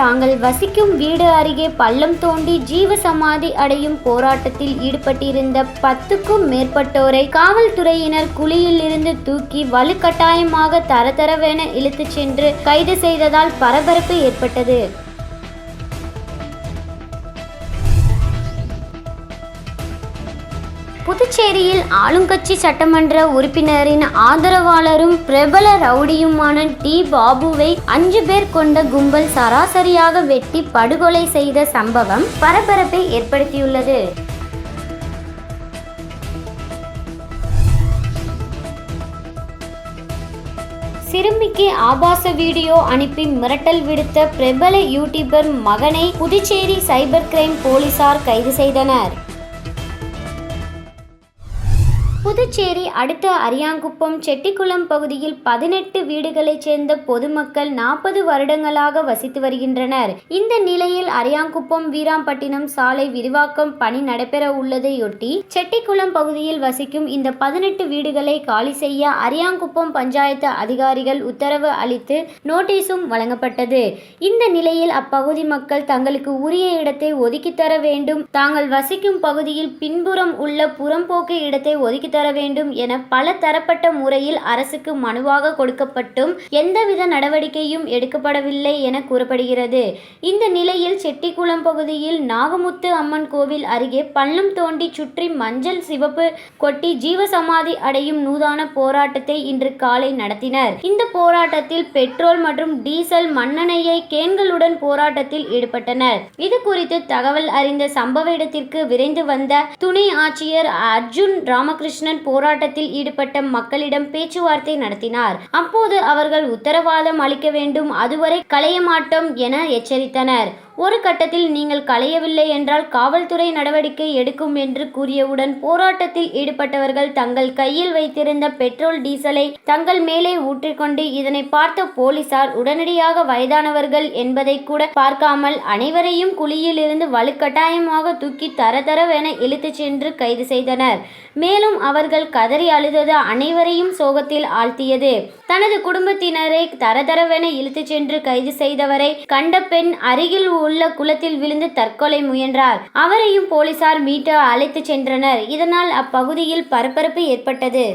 தாங்கள் வசிக்கும் வீடு அருகே பள்ளம் தோண்டி ஜீவ சமாதி அடையும் போராட்டத்தில் ஈடுபட்டிருந்த பத்துக்கும் மேற்பட்டோரை காவல்துறையினர் குழியில் இருந்து தூக்கி வலுக்கட்டாயமாக தரதரவென இழுத்துச் சென்று கைது செய்ததால் பரபரப்பு ஏற்பட்டது. புதுச்சேரியில் ஆளுங்கட்சி சட்டமன்ற உறுப்பினரின் ஆதரவாளரும் பிரபல ரவுடியுமான டி பாபுவை அஞ்சு பேர் கொண்ட கும்பல் சராசரியாக வெட்டி படுகொலை செய்த சம்பவம் பரபரப்பை ஏற்படுத்தியுள்ளது. சிறுமிக்கு ஆபாச வீடியோ அனுப்பி மிரட்டல் விடுத்த பிரபல யூடியூபர் மகனை புதுச்சேரி சைபர் கிரைம் போலீசார் கைது செய்தனர். புதுச்சேரி அடுத்த அரியாங்குப்பம் செட்டிக்குளம் பகுதியில் பதினெட்டு வீடுகளைச் சேர்ந்த பொதுமக்கள் நாற்பது வருடங்களாக வசித்து வருகின்றனர். இந்த நிலையில் அரியாங்குப்பம் வீராம்பட்டினம் சாலை விரிவாக்கம் பணி நடைபெற உள்ளதையொட்டி செட்டிக்குளம் பகுதியில் வசிக்கும் இந்த பதினெட்டு வீடுகளை காலி செய்ய அரியாங்குப்பம் பஞ்சாயத்து அதிகாரிகள் உத்தரவு அளித்து நோட்டீஸும் வழங்கப்பட்டது. இந்த நிலையில் அப்பகுதி மக்கள் தங்களுக்கு உரிய இடத்தை ஒதுக்கித்தர வேண்டும். தாங்கள் வசிக்கும் பகுதியில் பின்புறம் உள்ள புறம்போக்கு இடத்தை ஒதுக்கித் தர வேண்டும் என பல தரப்பட்ட முறையில் அரசுக்கு மனுவாக கொடுக்கப்பட்டும் எந்தவித நடவடிக்கையும் எடுக்கப்படவில்லை என கூறப்படுகிறது. இந்த நிலையில் செட்டிக்குளம் பகுதியில் நாகமுத்து அம்மன் கோவில் அருகே பள்ளம் தோண்டி சுற்றி மஞ்சள் சிவப்பு கொட்டி ஜீவசமாதி அடையும் நூதான போராட்டத்தை இன்று காலை நடத்தினர். இந்த போராட்டத்தில் பெட்ரோல் மற்றும் டீசல் மண்ணெண்ணெயை கேன்களுடன் போராட்டத்தில் ஈடுபட்டனர். இது குறித்து தகவல் அறிந்த சம்பவ இடத்திற்கு விரைந்து வந்த துணை ஆட்சியர் அர்ஜுன் ராமகிருஷ்ணன் போராட்டத்தில் ஈடுபட்ட மக்களிடம் பேச்சுவார்த்தை நடத்தினார். அப்போது அவர்கள் உத்தரவாதம் அளிக்க வேண்டும். அதுவரை களைய மாட்டோம் என எச்சரித்தனர். ஒரு கட்டத்தில் நீங்கள் களையவில்லை என்றால் காவல்துறை நடவடிக்கை எடுக்கும் என்று கூறியவுடன் போராட்டத்தில் ஈடுபட்டவர்கள் தங்கள் கையில் வைத்திருந்த பெட்ரோல் டீசலை தங்கள் மேலே ஊற்றிக்கொண்டு இதனை பார்த்த போலீசார் உடனடியாக வயதானவர்கள் என்பதை கூட பார்க்காமல் அனைவரையும் குழியில் இருந்து வலுக்கட்டாயமாக தூக்கி தரதரவென இழுத்துச் சென்று கைது செய்தனர். மேலும் அவர்கள் கதறி அழுதது அனைவரையும் சோகத்தில் ஆழ்த்தியது. தனது குடும்பத்தினரை தரதரவென இழுத்துச் சென்று கைது செய்தவரை கண்ட பெண் அருகில் உள்ள குளத்தில் விழுந்து தற்கொலை முயன்றார். அவரையும் போலீசார் மீட்டு அழைத்துச் சென்றனர். இதனால் அப்பகுதியில் பரபரப்பு ஏற்பட்டது.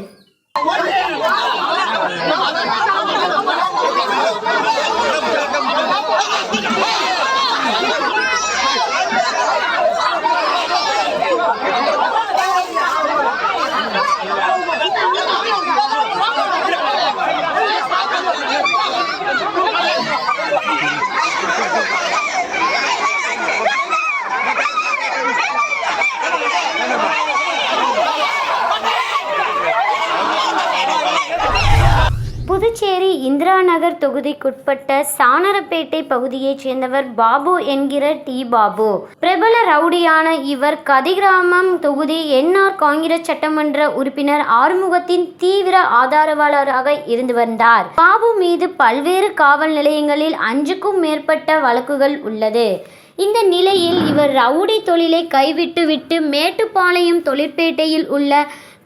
இந்திரா நகர் தொகுதிக்குட்பட்ட சானரப்பேட்டை பகுதியைச் சேர்ந்தவர் பாபு என்கிற டி. பாபு. பிரபல ரவுடியான இவர் கதிகிராமம் தொகுதி என்ஆர் காங்கிரஸ் சட்டமன்ற உறுப்பினர் ஆறுமுகத்தின் தீவிர ஆதரவாளராக இருந்து வந்தார். பாபு மீது பல்வேறு காவல் நிலையங்களில் அஞ்சுக்கும் மேற்பட்ட வழக்குகள் உள்ளது. இந்த நிலையில் இவர் ரவுடி தொழிலை கைவிட்டுவிட்டு மேட்டுப்பாளையம் தொழிற்பேட்டையில் உள்ள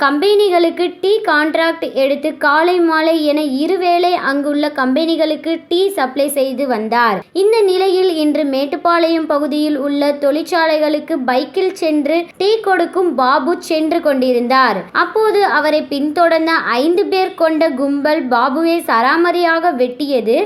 கம்பெனிகளுக்கு டீ கான்ட்ராக்ட் எடுத்து காலை மாலை என இருவேளை அங்குள்ள கம்பெனிகளுக்கு டீ சப்ளை செய்து வந்தார். இந்த நிலையில் இன்று மேட்டுப்பாளையம் பகுதியில் உள்ள தொழிற்சாலைகளுக்கு பைக்கில் சென்று டீ கொடுக்கும் பாபு சென்று கொண்டிருந்தார். அப்போது அவரை பின்தொடர்ந்த ஐந்து பேர் கொண்ட கும்பல் பாபுவை சராமரியாக வெட்டியது.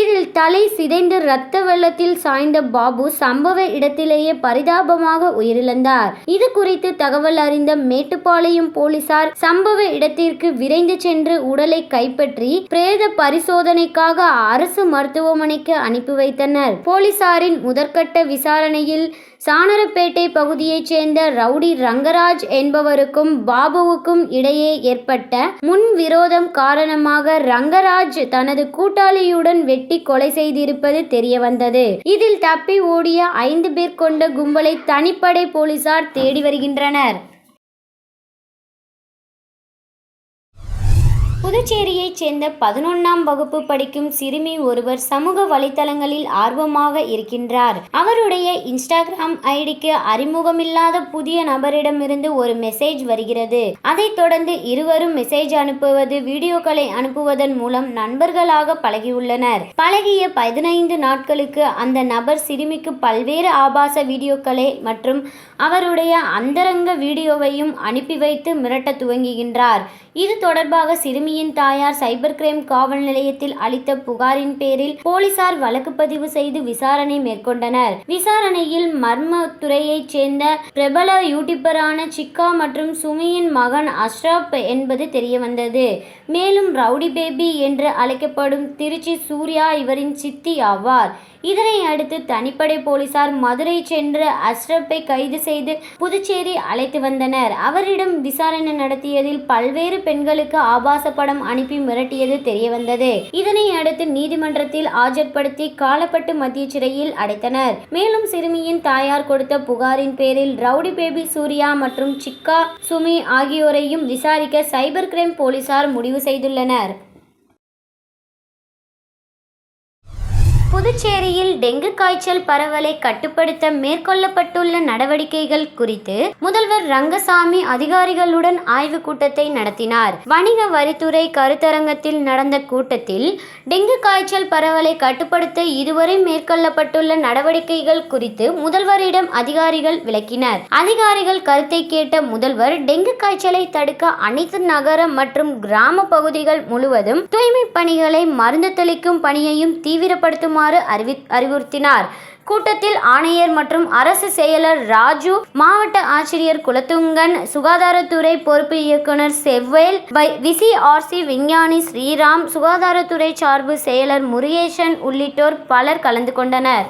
இதில் தலை சிதைந்து இரத்த வெள்ளத்தில் சாய்ந்த பாபு சம்பவ இடத்திலேயே பரிதாபமாக உயிரிழந்தார். இது குறித்து தகவல் அறிந்த மேட்டுப்பாளையம் போலீஸ் போலீசார் சம்பவ இடத்திற்கு விரைந்து சென்று உடலை கைப்பற்றி பிரேத பரிசோதனைக்காக அரசு மருத்துவமனைக்கு அனுப்பி வைத்தனர். போலீசாரின் முதற்கட்ட விசாரணையில் சானரப்பேட்டை பகுதியைச் சேர்ந்த ரவுடி ரங்கராஜ் என்பவருக்கும் பாபுவுக்கும் இடையே ஏற்பட்ட முன் விரோதம் காரணமாக ரங்கராஜ் தனது கூட்டாளியுடன் வெட்டி கொலை செய்திருப்பது தெரியவந்தது. இதில் தப்பி ஓடிய ஐந்து பேர் கொண்ட கும்பலை தனிப்படை போலீசார் தேடி வருகின்றனர். புதுச்சேரியைச் சேர்ந்த பதினொன்னாம் வகுப்பு படிக்கும் சிறுமி ஒருவர் சமூக வலைத்தளங்களில் ஆர்வமாக இருக்கின்றார். அவருடைய இன்ஸ்டாகிராம் ஐடிக்கு அறிமுகமில்லாத புதிய நபரிடமிருந்து ஒரு மெசேஜ் வருகிறது. அதைத் தொடர்ந்து இருவரும் மெசேஜ் அனுப்புவது வீடியோக்களை அனுப்புவதன் மூலம் நண்பர்களாக பழகியுள்ளனர். பழகிய பதினைந்து நாட்களுக்கு அந்த நபர் சிறுமிக்கு பல்வேறு ஆபாச வீடியோக்களை மற்றும் அவருடைய அந்தரங்க வீடியோவையும் அனுப்பி வைத்து மிரட்ட துவங்குகின்றார். இது தொடர்பாக சிறுமியின் தாயார் சைபர் கிரைம் காவல் நிலையத்தில் அளித்த புகாரின் பேரில் போலீசார் வழக்கு பதிவு செய்து விசாரணை மேற்கொண்டனர். விசாரணையில் மர்ம துறையைச் சேர்ந்த பிரபல யூடியூபரான சிக்கா மற்றும் சுமியின் மகன் அஷ்ரப் என்பது தெரியவந்தது. மேலும் ரவுடி பேபி என்று அழைக்கப்படும் திருச்சி சூர்யா இவரின் சித்தி ஆவார். இதனை அடுத்து தனிப்படை போலீசார் மதுரை சென்று அஷ்ரப்பை கைது செய்து புதுச்சேரி அழைத்து வந்தனர். அவரிடம் விசாரணை நடத்தியதில் பல்வேறு பெண்களுக்கு ஆபாச படம் அனுப்பி மிரட்டியது தெரியவந்தது. இதனை அடுத்து நீதிமன்றத்தில் ஆஜர்படுத்தி காலப்பட்டு மத்திய சிறையில் அடைத்தனர். மேலும் சிறுமியின் தாயார் கொடுத்த புகாரின் பேரில் ரவுடி பேபி சூர்யா மற்றும் சிக்கா சுமி ஆகியோரையும் விசாரிக்க சைபர் கிரைம் போலீசார் முடிவு செய்துள்ளனர். புதுச்சேரியில் டெங்கு காய்ச்சல் பரவலை கட்டுப்படுத்த மேற்கொள்ளப்பட்டுள்ள நடவடிக்கைகள் குறித்து முதல்வர் ரங்கசாமி அதிகாரிகளுடன் ஆய்வுக் கூட்டத்தை நடத்தினார். வணிக வரித்துறை கருத்தரங்கத்தில் நடந்த கூட்டத்தில் டெங்கு காய்ச்சல் பரவலை கட்டுப்படுத்த இதுவரை மேற்கொள்ளப்பட்டுள்ள நடவடிக்கைகள் குறித்து முதல்வரிடம் அதிகாரிகள் விளக்கினர். அதிகாரிகள் கருத்தை கேட்ட முதல்வர் டெங்கு காய்ச்சலை தடுக்க அனைத்து நகர மற்றும் கிராம பகுதிகள் முழுவதும் தூய்மை பணிகளை மருந்து தெளிக்கும் பணியையும் தீவிரப்படுத்துமாறு அறிவி அறிவுறுத்தினார். கூட்டத்தில் ஆணையர் மற்றும் அரசு செயலர் ராஜு மாவட்ட ஆட்சியர் குலத்துங்கன் சுகாதாரத்துறை பொறுப்பு இயக்குனர் செவ்வேல் வை விசிஆர்சி விஞ்ஞானி ஸ்ரீராம் சுகாதாரத்துறை சார்பு செயலர் முருகேசன் உள்ளிட்டோர் பலர் கலந்து கொண்டனர்.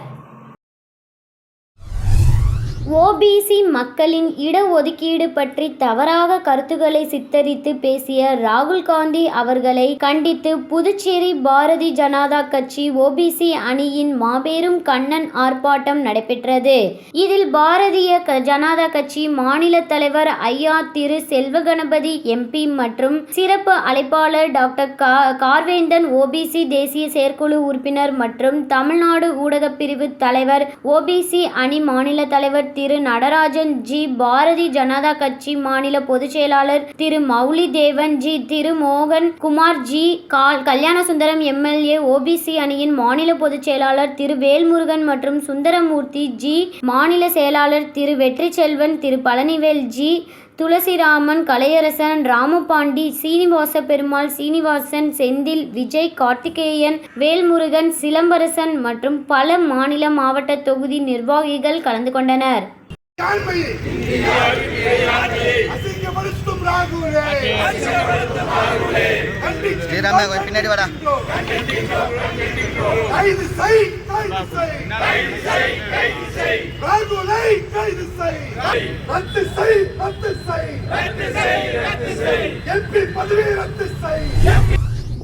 ஓபிசி மக்களின் இடஒதுக்கீடு பற்றி தவறாக கருத்துக்களை சித்தரித்து பேசிய ராகுல் காந்தி அவர்களை கண்டித்து புதுச்சேரி பாரதி ஜனதா கட்சி ஓபிசி அணியின் மாபெரும் கண்ணன் ஆர்ப்பாட்டம் நடைபெற்றது. இதில் பாரதிய க- ஜனதா கட்சி மாநில தலைவர் ஐயா திரு செல்வகணபதி எம்பி மற்றும் சிறப்பு அழைப்பாளர் டாக்டர் கா கார்வேந்தன் ஓபிசி தேசிய செயற்குழு உறுப்பினர் மற்றும் தமிழ்நாடு ஊடகப் பிரிவு தலைவர் ஓபிசி அணி மாநில தலைவர் திரு நடராஜன் ஜி பாரதி ஜனதா கட்சி மாநில பொதுச் செயலாளர் திரு மௌலி தேவன் ஜி திரு மோகன் குமார் ஜி கால் கல்யாணசுந்தரம் எம்எல்ஏ ஓபிசி அணியின் மாநில பொதுச் செயலாளர் திரு வேல்முருகன் மற்றும் சுந்தரமூர்த்தி ஜி மாநில செயலாளர் திரு வெற்றி செல்வன் திரு பழனிவேல் ஜி துளசிராமன் கலையரசன் ராமபாண்டி சீனிவாச பெருமாள் சீனிவாசன் செந்தில் விஜய் கார்த்திகேயன் வேல்முருகன் சிலம்பரசன் மற்றும் பல மாநில மாவட்ட தொகுதி நிர்வாகிகள் கலந்து கொண்டனர். ஸ்ரீராமே கொஞ்சம் பின்னாடி வாடா. கைது செய் கைது செய். ராகுலை கைது செய். ரத்து செய் ரத்து செய். எம்பி பதவியை ரத்து செய்.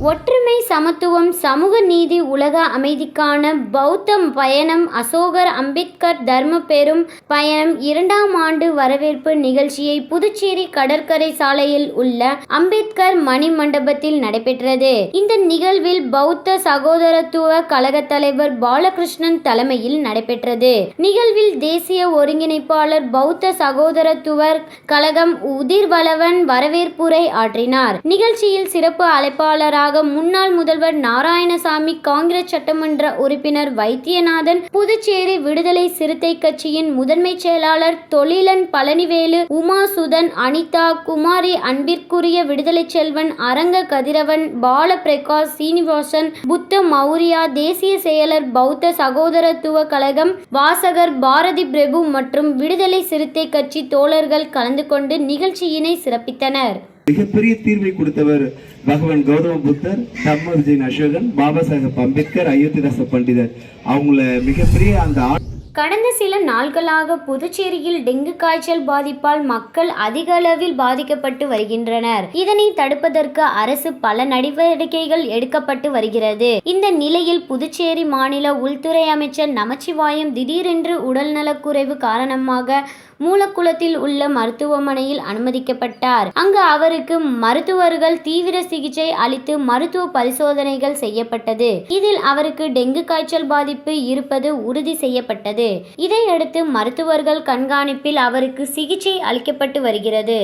ஒற்றுமை சமத்துவம் சமூக நீதி உலக அமைதிக்கான பௌத்த பயணம் அசோகர் அம்பேத்கர் தர்ம பெரும் பயணம் இரண்டாம் ஆண்டு வரவேற்பு நிகழ்ச்சியை புதுச்சேரி கடற்கரை சாலையில் உள்ள அம்பேத்கர் மணி மண்டபத்தில் நடைபெற்றது. இந்த நிகழ்வில் பௌத்த சகோதரத்துவ கழக தலைவர் பாலகிருஷ்ணன் தலைமையில் நடைபெற்றது. நிகழ்வில் தேசிய ஒருங்கிணைப்பாளர் பௌத்த சகோதரத்துவர் கழகம் உதிர்வளவன் வரவேற்புரை ஆற்றினார். நிகழ்ச்சியில் சிறப்பு அழைப்பாளராக முன்னாள் முதல்வர் நாராயணசாமி காங்கிரஸ் சட்டமன்ற உறுப்பினர் வைத்தியநாதன் புதுச்சேரி விடுதலை சிறுத்தை கட்சியின் முதன்மை செயலாளர் தொழிலன் பழனிவேலு உமா சுதன் அனிதா குமாரி அன்பிற்குரிய விடுதலை செல்வன் அரங்க கதிரவன் பால பிரகாஷ் சீனிவாசன் புத்த மௌரியா தேசிய செயலர் பௌத்த சகோதரத்துவ கழகம் வாசகர் பாரதி பிரபு மற்றும் விடுதலை சிறுத்தை கட்சி தோழர்கள் கலந்து கொண்டு நிகழ்ச்சியினை சிறப்பித்தனர். மிகப்பெரிய தீர்வை கொடுத்தவர் பகவான் கௌதம புத்தர் தர்ம விஜயன் அசோகன் பாபா சாஹேப் அம்பேத்கர் அயோத்திதாச பண்டிதர். அவங்கள மிகப்பெரிய அந்த ஆ- கடந்த சில நாள்களாக புதுச்சேரியில் டெங்கு காய்ச்சல் பாதிப்பால் மக்கள் அதிக அளவில் பாதிக்கப்பட்டு வருகின்றனர். இதனை தடுப்பதற்கு அரசு பல நடவடிக்கைகள் எடுக்கப்பட்டு வருகிறது. இந்த நிலையில் புதுச்சேரி மாநில உள்துறை அமைச்சர் நமச்சிவாயம் திடீரென்று உடல்நலக்குறைவு காரணமாக மூலக்குளத்தில் உள்ள மருத்துவமனையில் அனுமதிக்கப்பட்டார். அங்கு அவருக்கு மருத்துவர்கள் தீவிர சிகிச்சை அளித்து மருத்துவ பரிசோதனைகள் செய்யப்பட்டது. இதில் அவருக்கு டெங்கு காய்ச்சல் பாதிப்பு இருப்பது உறுதி செய்யப்பட்டது. இதையடுத்து மருத்துவர்கள் கண்காணிப்பில் அவருக்கு சிகிச்சை அளிக்கப்பட்டு வருகிறது.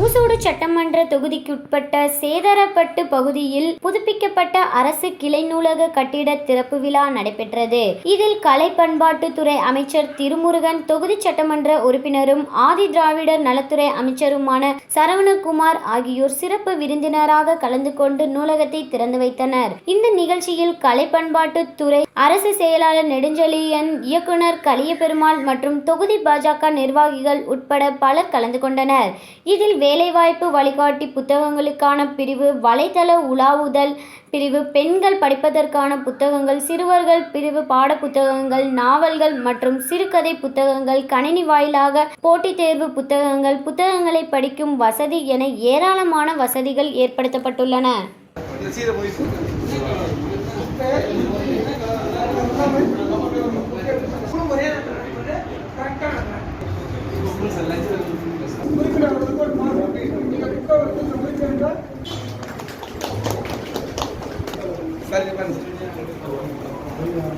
ஊசோடு சட்டமன்ற தொகுதிக்குட்பட்ட சேதரப்பட்டு பகுதியில் புதுப்பிக்கப்பட்ட அரசு கிளை நூலக கட்டிட திறப்பு விழா நடைபெற்றது. இதில் கலை பண்பாட்டுத்துறை அமைச்சர் திருமுருகன் தொகுதி சட்டமன்ற உறுப்பினரும் ஆதி திராவிடர் நலத்துறை அமைச்சருமான சரவணகுமார் ஆகியோர் சிறப்பு விருந்தினராக கலந்து கொண்டு நூலகத்தை திறந்து வைத்தனர். இந்த நிகழ்ச்சியில் கலை பண்பாட்டுத்துறை அரசு செயலாளர் நெடுஞ்செழியன் இயக்குனர் கலியபெருமாள் மற்றும் தொகுதி பாஜக நிர்வாகிகள் உட்பட பலர் கலந்து கொண்டனர். இதில் வேலைவாய்ப்பு வழிகாட்டி புத்தகங்களுக்கான பிரிவு வலைத்தள உலாவுதல் பிரிவு பெண்கள் படிப்பதற்கான புத்தகங்கள் சிறுவர்கள் பிரிவு பாட புத்தகங்கள் நாவல்கள் மற்றும் சிறுகதை புத்தகங்கள் கணினி வாயிலாக போட்டித் தேர்வு புத்தகங்கள் புத்தகங்களை படிக்கும் வசதி என ஏராளமான வசதிகள் ஏற்படுத்தப்பட்டுள்ளன. going to be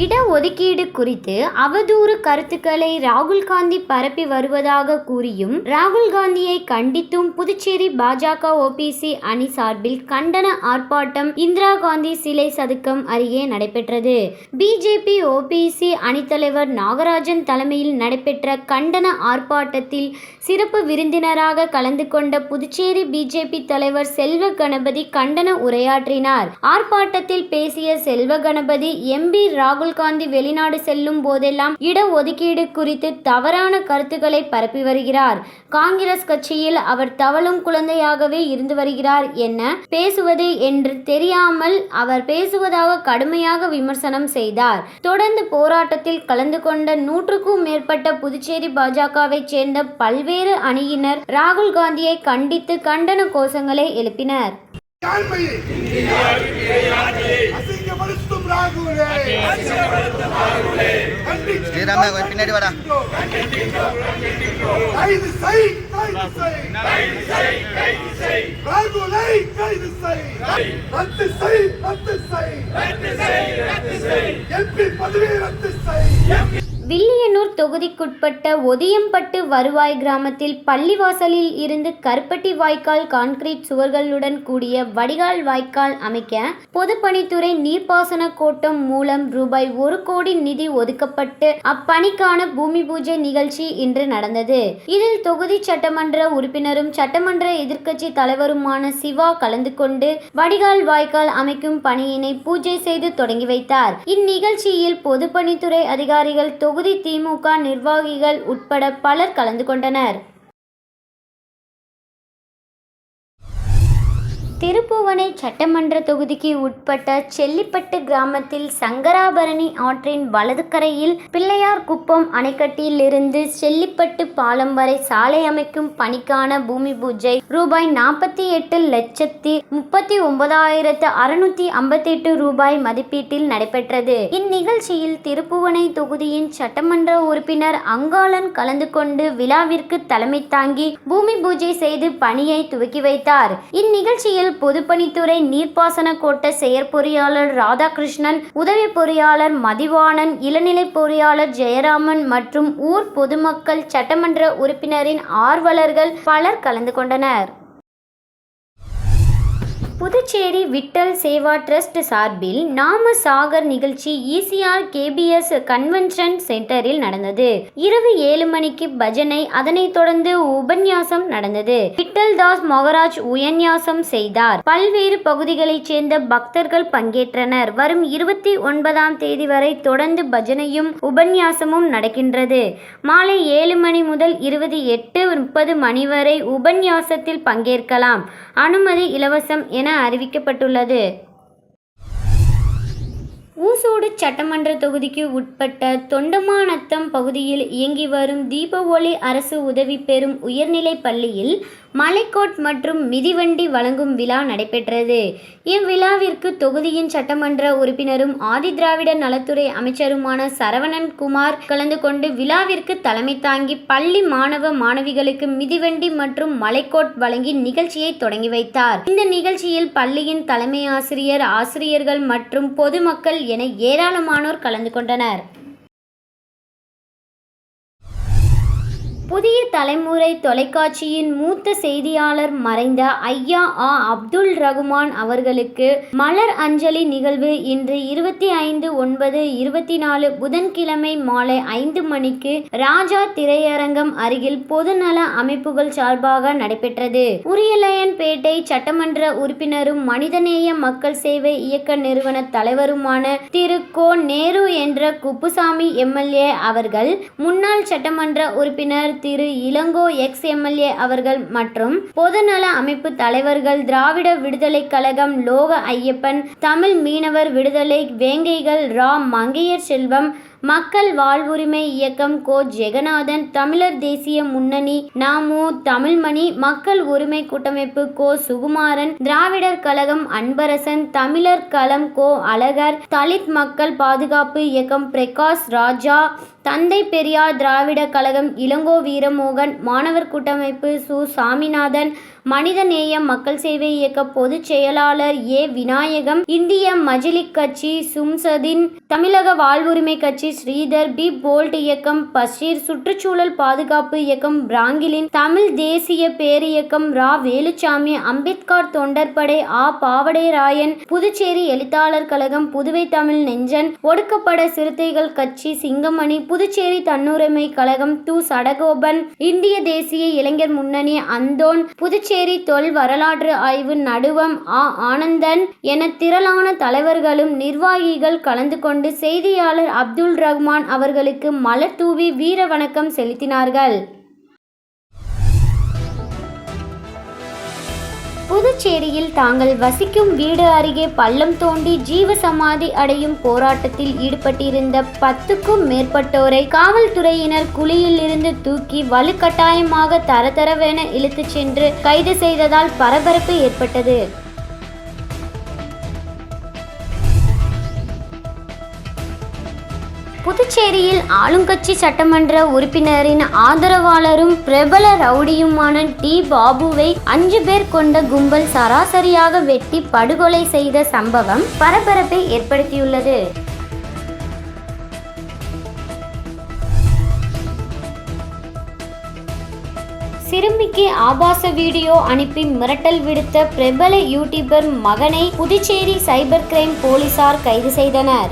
இடஒதுக்கீடு குறித்து அவதூறு கருத்துக்களை ராகுல் காந்தி பரப்பி வருவதாக கூறியும் ராகுல் காந்தியை கண்டித்தும் புதுச்சேரி பாஜக ஓபிசி அணி சார்பில் கண்டன ஆர்ப்பாட்டம் இந்திரா காந்தி சிலை சதுக்கம் அருகே நடைபெற்றது. பிஜேபி ஓபிசி அணித்தலைவர் நாகராஜன் தலைமையில் நடைபெற்ற கண்டன ஆர்ப்பாட்டத்தில் சிறப்பு விருந்தினராக கலந்து கொண்ட புதுச்சேரி பிஜேபி தலைவர் செல்வ கணபதி கண்டன உரையாற்றினார். ஆர்ப்பாட்டத்தில் பேசிய செல்வ கணபதி எம்பி ராகுல் காந்தி வெளிநாடு செல்லும் போதெல்லாம் இடஒதுக்கீடு குறித்து தவறான கருத்துக்களை பரப்பி வருகிறார். காங்கிரஸ் கட்சியில் அவர் தவளும் குழந்தையாகவே இருந்து வருகிறார் என்ன பேசுவது என்று தெரியாமல் அவர் பேசுவதாக கடுமையாக விமர்சனம் செய்தார். தொடர்ந்து போராட்டத்தில் கலந்து கொண்ட நூற்றுக்கும் மேற்பட்ட புதுச்சேரி பாஜகவை சேர்ந்த பல்வேறு அணியினர் ராகுல் காந்தியை கண்டித்து கண்டன கோஷங்களை எழுப்பினர். ஸ்ரீராமே பின்னாடி வாடா. கைது செய் கைது செய். ராகுலை கைது செய். ரத்து செய் ரத்து செய். எம்பி பதவியை ரத்து செய். வில்லியனூர் தொகுதிக்குட்பட்ட ஒதியம்பட்டு வருவாய் கிராமத்தில் பள்ளிவாசலில் இருந்து கருப்பட்டி வாய்க்கால் கான்கிரீட் சுவர்களுடன் கூடிய வடிகால் வாய்க்கால் அமைக்க பொதுப்பணித்துறை நீர்ப்பாசன கோட்டம் மூலம் ரூபாய் ஒரு கோடி நிதி ஒதுக்கப்பட்டு அப்பணிக்கான பூமி பூஜை நிகழ்ச்சி இன்று நடந்தது. இதில் தொகுதி சட்டமன்ற உறுப்பினரும் சட்டமன்ற எதிர்க்கட்சி தலைவருமான சிவா கலந்து கொண்டு வடிகால் வாய்க்கால் அமைக்கும் பணியினை பூஜை செய்து தொடங்கி வைத்தார். இந்நிகழ்ச்சியில் பொதுப்பணித்துறை அதிகாரிகள் தொகுதி திமுக நிர்வாகிகள் உட்பட பலர் கலந்து கொண்டனர். திருப்புவனை சட்டமன்ற தொகுதிக்கு உட்பட்ட செல்லிப்பட்டு கிராமத்தில் சங்கராபரணி ஆற்றின் வலது கரையில் பிள்ளையார் குப்பம் அணைக்கட்டியிலிருந்து செல்லிப்பட்டு பாலம் வரை சாலை அமைக்கும் பணிக்கான பூமி பூஜை ரூபாய் நாற்பத்தி எட்டு லட்சத்தி முப்பத்தி ஒன்பதாயிரத்து அறுநூத்தி ஐம்பத்தி எட்டு ரூபாய் மதிப்பீட்டில் நடைபெற்றது. இந்நிகழ்ச்சியில் திருப்புவனை தொகுதியின் சட்டமன்ற உறுப்பினர் அங்காளன் கலந்து கொண்டு விழாவிற்கு தலைமை தாங்கி பூமி பூஜை செய்து பணியை துவக்கி வைத்தார். இந்நிகழ்ச்சியில் பொதுப்பணித்துறை நீர்ப்பாசன கோட்ட செயற்பொறியாளர் ராதாகிருஷ்ணன் உதவி பொறியாளர் மதிவாணன் இளநிலை பொறியாளர் ஜெயராமன் மற்றும் ஊர் பொதுமக்கள் சட்டமன்ற உறுப்பினரின் ஆர்வலர்கள் பலர் கலந்து கொண்டனர். புதுச்சேரி விட்டல் சேவா ட்ரஸ்ட் சார்பில் நாம சாகர் நிகழ்ச்சி இசிஆர் கேபிஎஸ் கன்வென்ஷன் சென்டரில் நடந்தது. இரவு ஏழு மணிக்கு பஜனை அதனைத் தொடர்ந்து உபன்யாசம் நடந்தது. விட்டல் தாஸ் மொகராஜ் உயன்யாசம் செய்தார். பல்வேறு பகுதிகளைச் சேர்ந்த பக்தர்கள் பங்கேற்றனர். வரும் இருபத்தி ஒன்பதாம் தேதி வரை தொடர்ந்து பஜனையும் உபன்யாசமும் நடக்கின்றது. மாலை ஏழு மணி முதல் இருபது எட்டு முப்பது மணி வரை உபன்யாசத்தில் பங்கேற்கலாம். அனுமதி இலவசம் என அறிவிக்கப்பட்டுள்ளது. ஊசோடு சட்டமன்ற தொகுதிக்கு உட்பட்ட தொண்டமாநத்தம் பகுதியில் இயங்கி வரும் தீபஒளி அரசு உதவி பெறும் உயர்நிலைப் பள்ளியில் மலைக்கோட் மற்றும் மிதிவண்டி வழங்கும் விழா நடைபெற்றது. இவ்விழாவிற்கு தொகுதியின் சட்டமன்ற உறுப்பினரும் ஆதிதிராவிட நலத்துறை அமைச்சருமான சரவணன் குமார் கலந்து கொண்டு விழாவிற்கு தலைமை தாங்கி பள்ளி மாணவ மாணவிகளுக்கு மிதிவண்டி மற்றும் மலைக்கோட் வழங்கி நிகழ்ச்சியை தொடங்கி வைத்தார். இந்த நிகழ்ச்சியில் பள்ளியின் தலைமை ஆசிரியர் ஆசிரியர்கள் மற்றும் பொதுமக்கள் என ஏராளமானோர் கலந்து கொண்டனர். புதிய தலைமுறை தொலைக்காட்சியின் மூத்த செய்தியாளர் மறைந்த ஐயா ஆ அப்துல் ரகுமான் அவர்களுக்கு மலர் அஞ்சலி நிகழ்வு இன்று இருபத்தி ஐந்து ஒன்பது இருபத்தி நாலு புதன்கிழமை மாலை ஐந்து மணிக்கு ராஜா திரையரங்கம் அருகில் பொதுநல அமைப்புகள் சார்பாக நடைபெற்றது. உரியலையன்பேட்டை சட்டமன்ற உறுப்பினரும் மனிதநேய மக்கள் சேவை இயக்க நிறுவன தலைவருமான திரு கோ நேரு என்ற குப்புசாமி எம்எல்ஏ அவர்கள் முன்னாள் சட்டமன்ற உறுப்பினர் திரு இளங்கோ எக்ஸ் எம்எல்ஏ அவர்கள் மற்றும் பொதுநல அமைப்பு தலைவர்கள் திராவிட விடுதலை கழகம் லோக ஐயப்பன் தமிழ் மீனவர் விடுதலை வேங்கைகள் ரா. மங்கையர் செல்வம் மக்கள் வாழ்வுரிமை இயக்கம் கோ. ஜெகநாதன் தமிழர் தேசிய முன்னணி நாமு தமிழ்மணி மக்கள் உரிமை கூட்டமைப்பு கோ. சுகுமாரன் திராவிடர் கழகம் அன்பரசன் தமிழர் களம் கோ. அழகர் தலித் மக்கள் பாதுகாப்பு இயக்கம் பிரகாஷ் ராஜா தந்தை பெரியார் திராவிட கழகம் இளங்கோ வீரமோகன் மாணவர் கூட்டமைப்பு சு. சாமிநாதன் மனிதநேய மக்கள் சேவை இயக்க பொதுச் செயலாளர் ஏ. விநாயகம் இந்திய மஜிலிக் கட்சி சும்சதின் தமிழக வாழ்வுரிமை கட்சி ஸ்ரீதர் பி. போல்ட் இயக்கம் பஷீர் சுற்றுச்சூழல் பாதுகாப்பு இயக்கம் பிராங்கிலின் தமிழ் தேசிய பேரியக்கம் ரா. வேலுச்சாமி அம்பேத்கர் தொண்டர்படை ஆ. பாவடைராயன் புதுச்சேரி எழுத்தாளர் கழகம் புதுவை தமிழ் நெஞ்சன் ஒடுக்கப்பட சிறுத்தைகள் கட்சி சிங்கமணி புதுச்சேரி தன்னுரிமை கழகம் து சடகோபன் இந்திய தேசிய இளைஞர் முன்னணி அந்தோன் புதுச்சேரி தொல் வரலாற்று ஆய்வு நடுவம் ஆ ஆனந்தன் என திரளான தலைவர்களும் நிர்வாகிகள் கலந்து கொண்டு செய்தியாளர் அப்துல் ரஹ்மான் அவர்களுக்கு மலர் தூவி வீர வணக்கம் செலுத்தினார்கள். புதுச்சேரியில் தாங்கள் வசிக்கும் வீடு அருகே பள்ளம் தோண்டி ஜீவசமாதி அடையும் போராட்டத்தில் ஈடுபட்டிருந்த பத்துக்கும் மேற்பட்டோரை காவல்துறையினர் குழியில் இருந்து தூக்கி வலுக்கட்டாயமாக தரதரவென இழுத்துச் சென்று கைது செய்ததால் பரபரப்பு ஏற்பட்டது. புதுச்சேரியில் ஆளுங்கட்சி சட்டமன்ற உறுப்பினரின் ஆதரவாளரும் பிரபல ரவுடியுமான டி. பாபுவை அஞ்சு பேர் கொண்ட கும்பல் சராசரியாக வெட்டி படுகொலை செய்த சம்பவம் பரபரப்பை ஏற்படுத்தியுள்ளது. சிறுமிக்கு ஆபாச வீடியோ அனுப்பி மிரட்டல் விடுத்த பிரபல யூடியூபர் மகனை புதுச்சேரி சைபர் கிரைம் போலீசார் கைது செய்தனர்.